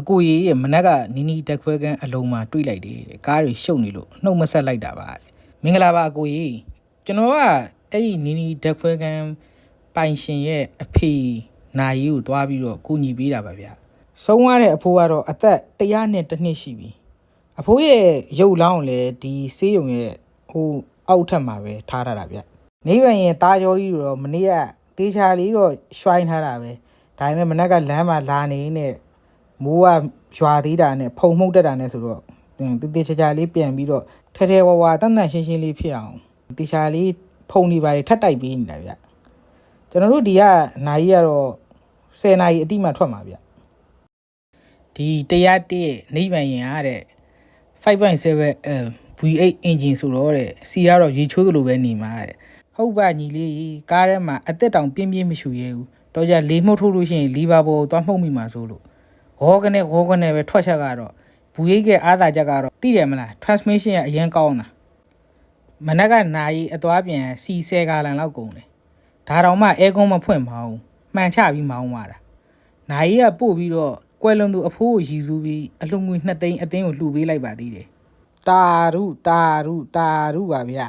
အကိုကြီးရဲ့မနက်ကနီနီတက်ခွဲကန်းအလုံးမှာတွေးလိုက်တယ်တဲ့ကားတွေရှုပ်နေလို့နှုတ်မဆက်လိုက်တာပါတဲ့မင်္ဂလာပါအကိုကြီးကျွန်တော်ကအဲ့ဒီနီနီတက်ခွဲကန်းပိုင်ရှင်ရဲ့အဖေနိုင်ကြီးကိုတွားပြီးတော့ကူညီပေးတာပါဗျဆုံးသွားတဲ့အဖိုးကတော့အသက်100နဲ့တစ်နှစ်ရှိပြီအဖိုးရဲ့ရုပ်လောင်းကိုလည်းဒီဆေးရုံရဲ့ဟိုအောက်ထပ်မှာပဲထားထားတာဗျနေဗန်ရဲ့တားကြောကြီးတော့မနေ့ကတေချာလေးတော့ရွှိုင်းထားတာပဲဒါပေမဲ့မနက်ကလမ်းမှာလာနေနေ မိုးကရွာသေးတာနဲ့ဖုံမှုတ်တက်တာနဲ့ဆိုတော့တင်တေချာချာလေးပြန်ပြီးတော့ထဲထဲဝါဝါတန်တန်ရှင်းရှင်းလေးဖြစ်အောင်တေချာလေးဖုံနေပါလေထပ်တိုက်ပေးနေတာဗျကျွန်တော်တို့ဒီကနိုင်ကြီးကတော့10နာရီအတိမှထွက်မှာဗျဒီတရားတည့်နိဗ္ဗာန်ရင်ရတဲ့ 5.7L V8 engine ဆိုတော့တဲ့စီကတော့ရေချိုးသလိုပဲနေမှာတဲ့ဟုတ်ပါညီလေးကားထဲမှာအသက်တောင်ပြင်းပြင်းမရှူရဲဘူးတော့ကြလေးမှုတ်ထိုးလို့ရှိရင်လီဗာဘောသွားမှုတ်မိမှာဆိုလို့ ဟောကနေဟောကနေပဲထွက်ချက်ကတော့ဘူးရိတ်ကအားသာချက်ကတော့သိတယ်မလား transmission ကအရင်ကောင်းတာမနက်ကနာရီအသွားပြန်စီဆယ်ကာလန်လောက်ကုန်တယ်ဒါတောင်မှအဲကွန်းမဖွင့်မအောင်မှန်ချပြီးမောင်းသွားတာနာရီကပို့ပြီးတော့ကွယ်လွန်သူအဖိုးကိုရည်စူးပြီးအလှငွေနှစ်သိန်းအတင်းကိုလှူပေးလိုက်ပါသေးတယ်တာရုတာရုတာရုပါဗျ